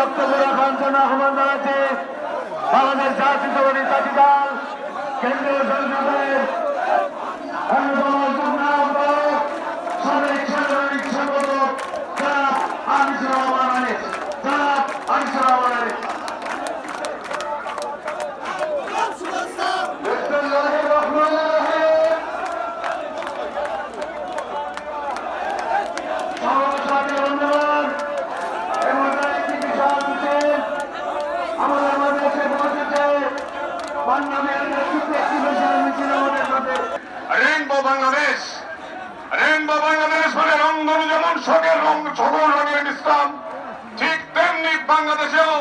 বক্তব্য রাখার জন্য আহ্বান জানাচ্ছি বাংলাদেশ জাতীয়তাবাদী জাতি দল কেন্দ্রীয় মিছিল আমাদের সাথে। রেইনবো বাংলাদেশ বাংলাদেশ মানে রংধনু যেমন, শোকের রং সকল রঙের ঠিক তেমনি বাংলাদেশেও